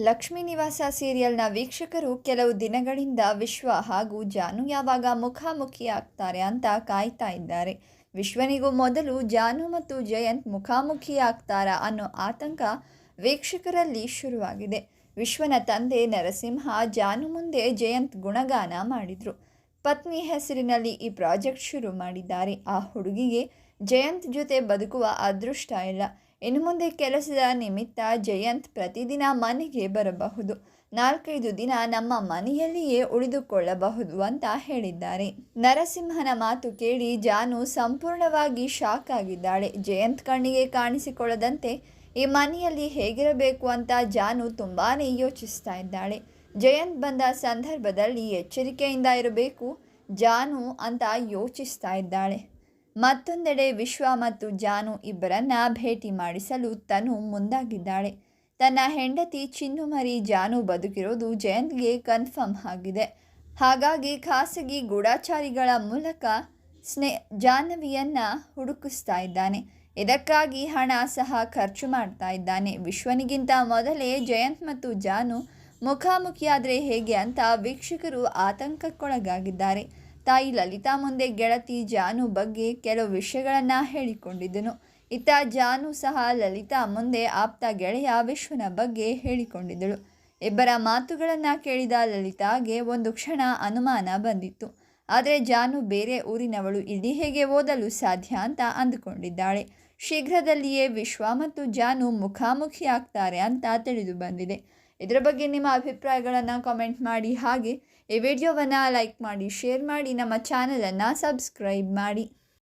ಲಕ್ಷ್ಮೀ ನಿವಾಸ ಸೀರಿಯಲ್ನ ವೀಕ್ಷಕರು ಕೆಲವು ದಿನಗಳಿಂದ ವಿಶ್ವ ಹಾಗೂ ಜಾನು ಯಾವಾಗ ಮುಖಾಮುಖಿ ಆಗ್ತಾರೆ ಅಂತ ಕಾಯ್ತಾ ಇದ್ದಾರೆ. ವಿಶ್ವನಿಗೂ ಮೊದಲು ಜಾನು ಮತ್ತು ಜಯಂತ್ ಮುಖಾಮುಖಿ ಆಗ್ತಾರಾ ಅನ್ನೋ ಆತಂಕ ವೀಕ್ಷಕರಲ್ಲಿ ಶುರುವಾಗಿದೆ. ವಿಶ್ವನ ತಂದೆ ನರಸಿಂಹ ಜಾನು ಮುಂದೆ ಜಯಂತ್ ಗುಣಗಾನ ಮಾಡಿದರು. ಪತ್ನಿ ಹೆಸರಿನಲ್ಲಿ ಈ ಪ್ರಾಜೆಕ್ಟ್ ಶುರು ಮಾಡಿದ್ದಾರೆ. ಆ ಹುಡುಗಿಗೆ ಜಯಂತ್ ಜೊತೆ ಬದುಕುವ ಅದೃಷ್ಟ ಇಲ್ಲ. ಇನ್ನು ಮುಂದೆ ಕೆಲಸದ ನಿಮಿತ್ತ ಜಯಂತ್ ಪ್ರತಿದಿನ ಮನೆಗೆ ಬರಬಹುದು. ನಾಲ್ಕೈದು ದಿನ ನಮ್ಮ ಮನೆಯಲ್ಲಿಯೇ ಉಳಿದುಕೊಳ್ಳಬಹುದು ಅಂತ ಹೇಳಿದ್ದಾರೆ. ನರಸಿಂಹನ ಮಾತು ಕೇಳಿ ಜಾನು ಸಂಪೂರ್ಣವಾಗಿ ಶಾಕ್ ಆಗಿದ್ದಾಳೆ. ಜಯಂತ್ ಕಣ್ಣಿಗೆ ಕಾಣಿಸಿಕೊಳ್ಳದಂತೆ, ಈ ಮನೆಯಲ್ಲಿ ಹೇಗಿರಬೇಕು ಅಂತ ಜಾನು ತುಂಬಾ ಯೋಚಿಸ್ತಾ ಇದ್ದಾಳೆ. ಜಯಂತ್ ಬಂದ ಸಂದರ್ಭದಲ್ಲಿ ಎಚ್ಚರಿಕೆಯಿಂದ ಇರಬೇಕು, ಜಾನು ಅಂತ ಯೋಚಿಸ್ತಾ ಇದ್ದಾಳೆ. ಮತ್ತೊಂದೆಡೆ ವಿಶ್ವ ಮತ್ತು ಜಾನು ಇಬ್ಬರನ್ನ ಭೇಟಿ ಮಾಡಿಸಲು ತನು ಮುಂದಾಗಿದ್ದಾಳೆ. ತನ್ನ ಹೆಂಡತಿ ಚಿನ್ನುಮರಿ ಜಾನು ಬದುಕಿರೋದು ಜಯಂತ್ಗೆ ಕನ್ಫರ್ಮ್ ಆಗಿದೆ. ಹಾಗಾಗಿ ಖಾಸಗಿ ಗೂಢಾಚಾರಿಗಳ ಮೂಲಕ ಸ್ನೇ, ಜಾಹ್ನವಿಯನ್ನು ಹುಡುಕಿಸ್ತಾ ಇದ್ದಾನೆ. ಇದಕ್ಕಾಗಿ ಹಣ ಸಹ ಖರ್ಚು ಮಾಡ್ತಾ ಇದ್ದಾನೆ. ವಿಶ್ವನಿಗಿಂತ ಮೊದಲೇ ಜಯಂತ್ ಮತ್ತು ಜಾನು ಮುಖಾಮುಖಿಯಾದರೆ ಹೇಗೆ ಅಂತ ವೀಕ್ಷಕರು ಆತಂಕಕ್ಕೊಳಗಾಗಿದ್ದಾರೆ. ತಾಯಿ ಲಲಿತಾ ಮುಂದೆ ಗೆಳತಿ ಜಾನು ಬಗ್ಗೆ ಕೆಲವು ವಿಷಯಗಳನ್ನು ಹೇಳಿಕೊಂಡಿದ್ದನು. ಇತ್ತ ಜಾನು ಸಹ ಲಲಿತಾ ಮುಂದೆ ಆಪ್ತ ಗೆಳೆಯ ವಿಶ್ವನ ಬಗ್ಗೆ ಹೇಳಿಕೊಂಡಿದ್ದಳು. ಇಬ್ಬರ ಮಾತುಗಳನ್ನು ಕೇಳಿದ ಲಲಿತಾಗೆ ಒಂದು ಕ್ಷಣ ಅನುಮಾನ ಬಂದಿತ್ತು. ಆದರೆ ಜಾನು ಬೇರೆ ಊರಿನವಳು ಇಲ್ಲಿ ಹೇಗೆ ಓದಲು ಸಾಧ್ಯ ಅಂತ ಅಂದುಕೊಂಡಿದ್ದಾಳೆ. ಶೀಘ್ರದಲ್ಲಿಯೇ ವಿಶ್ವ ಮತ್ತು ಜಾನು ಮುಖಾಮುಖಿ ಆಗ್ತಾರೆ ಅಂತ ತಿಳಿದು ಬಂದಿದೆ. ಇದರ ಬಗ್ಗೆ ನಿಮ್ಮ ಅಭಿಪ್ರಾಯಗಳನ್ನು ಕಮೆಂಟ್ ಮಾಡಿ, ಹಾಗೆ ಈ ವಿಡಿಯೋವನ್ನು ಲೈಕ್ ಮಾಡಿ ಶೇರ್ ಮಾಡಿ, ನಮ್ಮ ಚಾನಲನ್ನು ಸಬ್ಸ್ಕ್ರೈಬ್ ಮಾಡಿ.